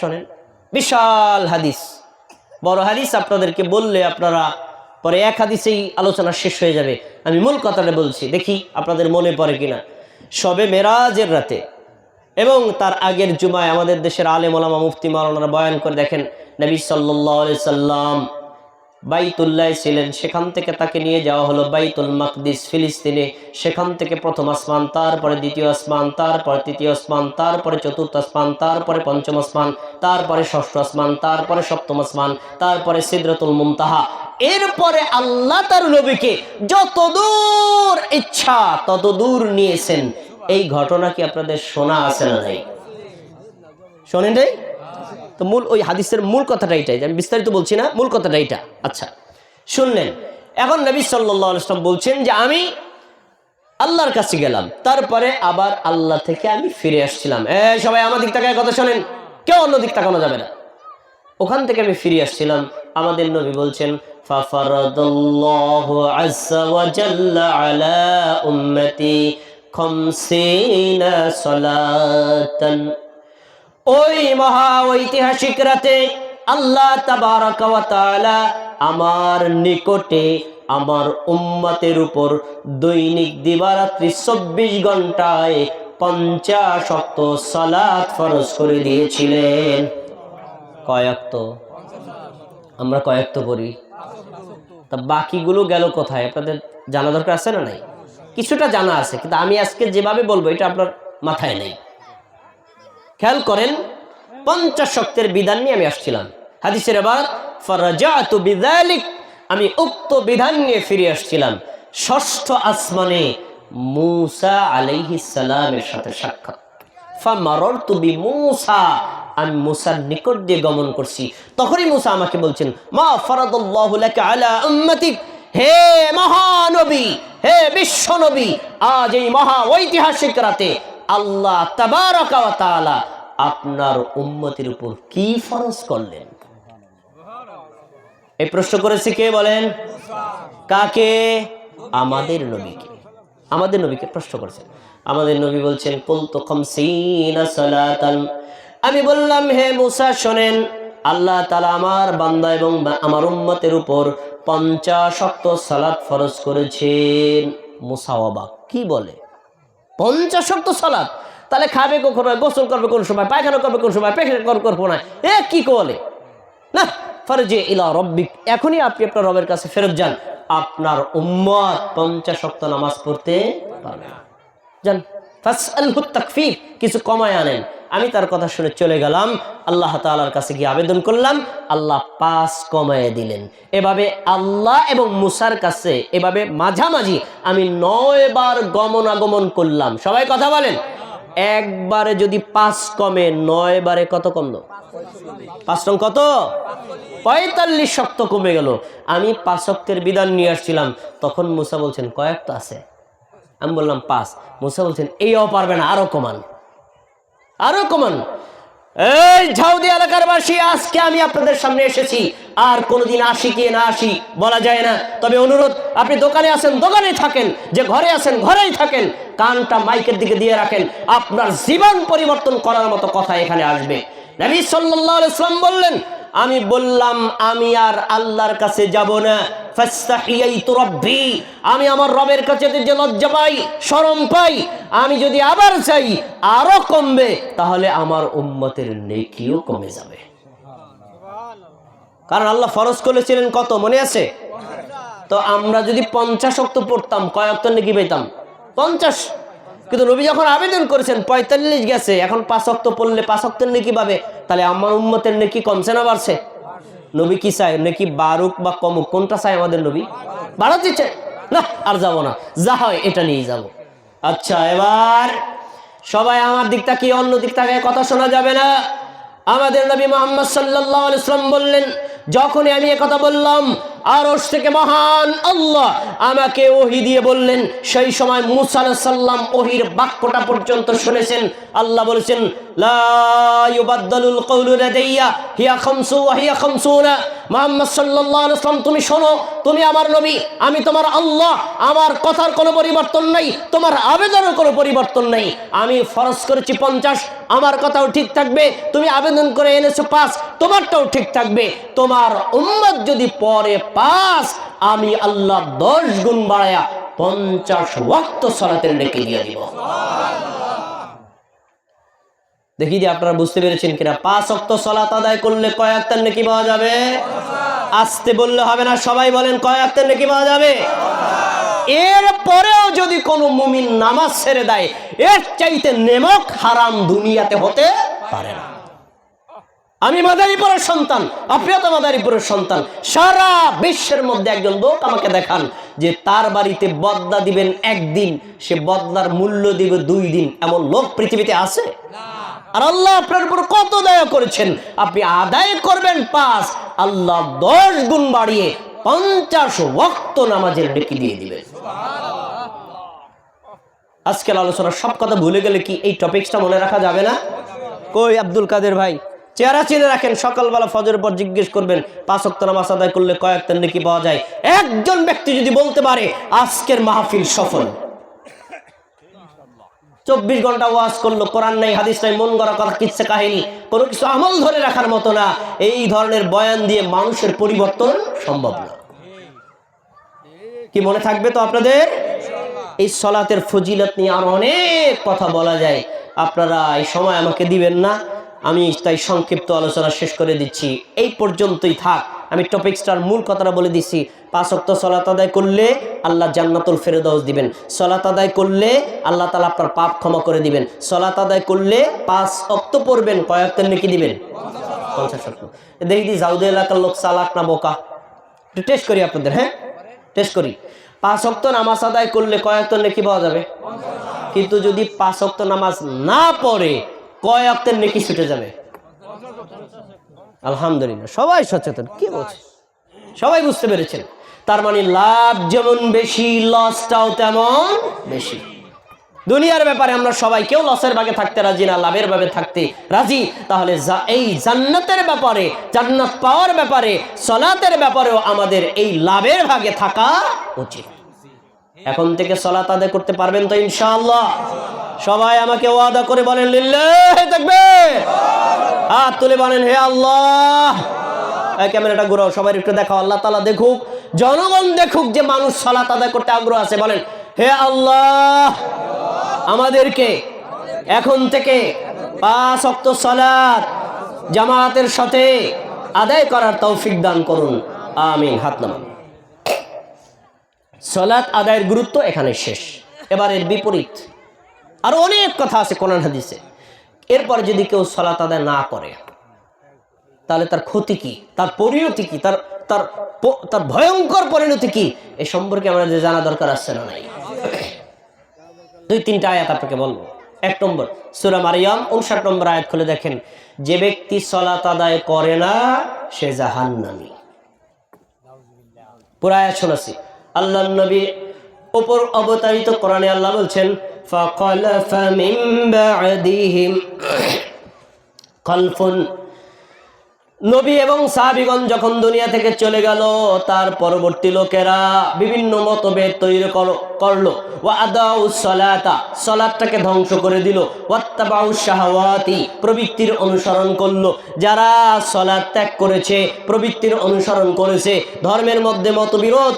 শোনেন বিশাল হাদিস। বড় হাদিস আপনাদেরকে বললে আপনারা পরে এক হাদিসেই আলোচনা শেষ হয়ে যাবে। আমি মূল কথাটা বলছি, দেখি আপনাদের মনে পড়ে কিনা। সবে মেরাজের রাতে এবং তার আগের জুমায় আমাদের দেশের আলেম মুফতি মাওলানারা বয়ান করে দেখেন, নবী সাল্লাহ সাল্লাম বাইতুল্লাহ ছিলেন। সেখান থেকে তাকে নিয়ে যাওয়া হলো বাইতুল মাকদিস, ফিলিস্তিনে। সেখান থেকে প্রথম আসমান, তারপরে দ্বিতীয় আসমান, তারপরে তৃতীয় আসমান, তারপরে চতুর্থ আসমান, তারপরে পঞ্চম আসমান, তারপরে ষষ্ঠ আসমান, তারপরে সপ্তম আসমান, তারপরে সিদরতুল মুমতাহা এরপরে আল্লাহ তার নবীকে যত দূর ইচ্ছা তত দূর নিয়েছেন। এই ঘটনা কি আপনাদের শোনা আছে না নাই? শোনেন নাই? তো মূল ওই হাদিসের মূল কথাটা এইটাই আমি বিস্তারিত বলছি না, মূল কথাটা এটা। আচ্ছা শুনলেন। এখন নবী সাল্লাহ ইসলাম বলছেন যে আমি আল্লাহর কাছে গেলাম, তারপরে আবার আল্লাহ থেকে আমি ফিরে আসছিলাম। এ, সবাই আমার দিক তাকায় কথা শোনেন। কেউ অন্য দিক তাকানো যাবে না। ওখান থেকে আমি ফিরে আসছিলাম। আমাদের নবী বলছেন উম্মতি ওই মহা ঐতিহাসিক রাতে আল্লাহ আমার নিকটে আমার উম্মতের উপর দৈনিক দিবারাত্রি চব্বিশ ঘন্টায় পঞ্চাশক্ত সালাত ফরজ করে দিয়েছিলেন। কয়েকত আমরা কয়েকত পড়ি? তা বাকিগুলো গেল কোথায়? আপনাদের জানা দরকার আছে না নাই? কিছুটা জানা আছে, কিন্তু আমি আজকে যেভাবে বলব, এটা আপনার মাথায় নেই। খেয়াল করেন, পঞ্চাশ শক্তের বিধান নিয়ে আমি আসছিলাম। হাদিসের বিযালিক আমি উক্ত বিধান নিয়ে ফিরে আসছিলাম। ষষ্ঠ আসমানে মূসা আলাইহিস সালামের সাথে সাক্ষাৎ। আমি মুসার নিকট দিয়ে গমন করছি। তখনই মুসা আমাকে বলছেন, মা ফরাদাল্লাহু আলা উম্মতিক হে মহানবী হে বিশ্বনবী আজ এই মহা ঐতিহাসিক রাতে আল্লাহ তাবারাকা ওয়া আপনার উম্মতের উপর কি ফরজ করলেন? এই প্রশ্ন করেছে কে বলেন? কাকে? আমাদের নবীকে। আমাদের নবীকে প্রশ্ন করেছেন। আমাদের নবী বলছেন কুলতু খামসিনা সালাতান? আমি বললাম, হে মুসা, শোনেন, আল্লাহ তাআলা আমার বান্দা এবং আমার উম্মতের উপর পঞ্চাশ শক্ত সালাত ফরজ করেছেন। মুসা অবাক। কি বলে? পঞ্চাশ শক্ত সালাত? তাহলে খাবে কখন গোসল করবে কোন সময়, পায়খানা করবে কোন সময় পেখানা করবে করব না। এ কি বলে না, ফরজে ইলা রব্বিক, এখনই আপনি আপনার রবের কাছে ফেরত যান। আপনার উম্মত পঞ্চাশ শক্ত নামাজ পড়তে পারবে যান কিছু কমায় আনেন। আমি তার কথা শুনে চলে গেলাম, আল্লাহ তাআলার কাছে গিয়ে আবেদন করলাম, আল্লাহ পাঁচ কমায় দিলেন। এভাবে আল্লাহ এবং মুসার কাছে, এভাবে মাঝামাঝি আমি নয় বার গমনাগমন করলাম। সবাই কথা বলেন? একবারে যদি পাঁচ কমে, নয় বারে কত কমলো? পাঁচ রং কত? পঁয়তাল্লিশ শক্ত কমে গেল। আমি পাঁচ শক্তের বিধান নিয়ে আসছিলাম। তখন মুসা বলছেন, কয়েক তো আছে। আমি বললাম, পাঁচ। মুসা বলছেন, এইও পারবে না, আরও কমান। আরও কমান। এই ঝাউদি এলাকার বাসী আজকে আমি আপনাদের সামনে এসেছি। আর কোনোদিন আসি কি না আসি বলা যায় না। তবে অনুরোধ, আপনি দোকানে আছেন দোকানে থাকেন। যে ঘরে আছেন, ঘরেই থাকেন। কানটা মাইকের দিকে দিয়ে রাখেন আপনার জীবন পরিবর্তন করার মতো কথা এখানে আসবে। নবী সাল্লাল্লাহু আলাইহি সাল্লাম বললেন আমি বললাম আমি আর আল্লাহর কাছে যাব না। ফাস্তাহিয়াইতু রাব্বি আমি আমার রবের কাছে যে লজ্জা পাই শরম পাই আমি যদি আবার চাই আরও কমবে তাহলে আমার উম্মতের নেকিও কমে যাবে। কারণ আল্লাহ ফরজ করেছিলেন কত মনে আছে? তো আমরা যদি পঞ্চাশ অক্ত পড়তাম কয় অক্ত নেকি পেতাম পঞ্চাশ। কিন্তু নবী যখন আবেদন করেছেন, পঁয়তাল্লিশ গেছে। এখন পাঁচ অক্ত পড়লে পাঁচ অক্তের নেকি পাবে? তাহলে আমার উম্মতের নেকি কমছে না বাড়ছে? নবী কি চায়? নাকি বারুক বা কমুক? কোনটা চায় আমাদের নবী? বাড়াতে চায় না, আর যাব না। যা হয় এটা নিয়ে যাব। আচ্ছা এবার সবাই আমার দিক কি অন্য দিক তাকিয়ে, কথা শোনা যাবে না। আমাদের নবী মোহাম্মদ সাল্লাহ ইসলাম বললেন, যখনই আমি কথা বললাম আরশ থেকে মহান আল্লাহ আমাকে ওহি দিয়ে বললেন, সেই সময় মুসা সাল্লাম ওহির বাক্যটা পর্যন্ত শুনেছেন। আল্লাহ বলেছেন তুমি শোনো, তুমি আমার নবী, আমি তোমার আল্লাহ, আমার কথার কোনো পরিবর্তন নাই, তোমার আবেদনের কোনো পরিবর্তন নাই। আমি ফরজ করেছি পঞ্চাশ আমার কথাও ঠিক থাকবে, তুমি আবেদন করে এনেছো পাস তোমারটাও ঠিক থাকবে। তোমার উম্মত যদি পরে পাস আমি আল্লাহ দশ গুণ বাড়ায়া পঞ্চাশ ওয়াক্ত সলাতের ডেকে দিয়ে দিব। দেখি যে আপনারা বুঝতে পেরেছেন কিনা, পাঁচ অক্ত সলাত আদায় করলে কয় আক্তার নাকি পাওয়া যাবে? আসতে বললে হবে না, সবাই বলেন কয় আক্তার নাকি পাওয়া যাবে? এর পরেও যদি কোনো মুমিন নামাজ ছেড়ে দেয়, এর চাইতে নেমক হারাম দুনিয়াতে হতে পারে না। আমি মাদারীপুরের সন্তান আপনিও তো মাদারীপুরের সন্তান। সারা বিশ্বের মধ্যে একজন লোক আমাকে দেখান যে তার বাড়িতে বদলা দিবেন একদিন, সে বদলার মূল্য দিবে দুই দিন। এমন লোক পৃথিবীতে আছে? আর আল্লাহ আপনার উপর কত দয়া করেছেন। আপনি আদায় করবেন পাঁচ, আল্লাহ দশ গুণ বাড়িয়ে পঞ্চাশ ওয়াক্ত নামাজের ডেকে দিয়ে দিবেন আজকের আলোচনা সব কথা ভুলে গেলে কি এই টপিকসটা মনে রাখা যাবে না? কই আব্দুল কাদের ভাই? চেহারা চিনে রাখেন, সকালবেলা ফজরের পর জিজ্ঞেস করবেন, পাঁচ অক্ত নামাজ আদায় করলে কয়েকটা নাকি পাওয়া যায়? একজন ব্যক্তি যদি বলতে পারে, আজকের মাহফিল সফল। চব্বিশ ঘণ্টা ওয়াজ করল, কোরআন নাই, হাদিস নাই, মন গড়া কথা কিচ্ছে কাহিনী, কোনো কিছু আমল ধরে রাখার মতো না। এই ধরনের বয়ান দিয়ে মানুষের পরিবর্তন সম্ভব না। কি মনে থাকবে তো আপনাদের? এই সলাতের ফজিলত নিয়ে আর অনেক কথা বলা যায়। আপনারা এই সময় আমাকে দিবেন না, আমি তাই সংক্ষিপ্ত আলোচনা শেষ করে দিচ্ছি। এই পর্যন্তই থাক। আমি টপিক্সটার মূল কথাটা বলে দিছি। পাঁচ অক্ত সলাত আদায় করলে আল্লাহ জান্নাতুল ফেরদৌস দিবেন। সলাত আদায় করলে আল্লাহ তালা আপনার পাপ ক্ষমা করে দিবেন। সলাত আদায় করলে পাঁচ অক্ত পড়বেন কয়েকটা নাকি দিবেন? পঞ্চাশ অক্ত দেখি দি, জাউদ এলাকার লোক চালাক না বোকা? একটু টেস্ট করি আপনাদের হ্যাঁ? টেস্ট করি। পাঁচ অক্ত নামাজ আদায় করলে কয়েকটা নেকি পাওয়া যাবে? কিন্তু যদি পাঁচ অক্ত নামাজ না পড়ে, কয় অক্তের নেকি ছুটে যাবে? আলহামদুলিল্লাহ, সবাই সচেতন, কি বলছে? সবাই বুঝতে পেরেছেন? তার মানে লাভ যেমন বেশি লসটাও তেমন বেশি। দুনিয়ার ব্যাপারে আমরা সবাই কেউ লসের ভাগে থাকতে রাজি না, লাভের ভাগে থাকতে রাজি। তাহলে এই জান্নাতের ব্যাপারে, জান্নাত পাওয়ার ব্যাপারে, সলাতের ব্যাপারেও আমাদের এই লাভের ভাগে থাকা উচিত। এখন থেকে সলাত আদায় করতে পারবেন তো ইনশাআল্লাহ। সবাই আমাকে ওয়াদা করে বলেন, লিল্লাহি তাকবীর! হাত তুলে বলেন, হে আল্লাহ। ক্যামেরাটা ঘুরাও, সবাই একটু দেখাও, আল্লাহ তাআলা দেখুক, জনগণ দেখুক যে মানুষ সলাত আদায় করতে আগ্রহ আছে। বলেন, হে আল্লাহ, আমাদেরকে এখন থেকে পাঁচ অক্ত সলাত জামায়াতের সাথে আদায় করার তৌফিক দান করুন। আমিন, হাত নামান। সলাৎ আদায়ের গুরুত্ব এখানে শেষ। এবার এর বিপরীত। আরও অনেক কথা আছে কোরআন হাদিসে। এরপরে যদি কেউ সলাত আদায় না করে, তাহলে তার ক্ষতি কি? তার পরিণতি কি? তার তার তার ভয়ঙ্কর পরিণতি কি? এ সম্পর্কে আমাদের জানা দরকার আছে না নাই? দুই, তিনটা আয়াত আপনাকে বলব। এক নম্বর, সুরা মারিয়াম, উনষাট নম্বর আয়াত খুলে দেখেন, যে ব্যক্তি সলাত আদায় করে না, সে জাহান্নামী। পুরা আয়াত শোনাছি। আল্লাহ নবী ওপর অবতারিত কোরআনে আল্লাহ বলছেন فَخَلَفَ مِن بَعْدِهِمْ خَلْفٌ নবী এবং সাহাবিগণ যখন দুনিয়া থেকে চলে গেল তার পরবর্তী লোকেরা বিভিন্ন মতভেদ তৈরি কর- করলো ওয়া আদাউ সলাতা সলাতটাকে ধ্বংস করে দিল ওয়াত্তাবাউ শাহওয়াতি প্রবৃত্তির অনুসরণ করলো যারা সলাত ত্যাগ করেছে প্রবৃত্তির অনুসরণ করেছে ধর্মের মধ্যে মতবিরোধ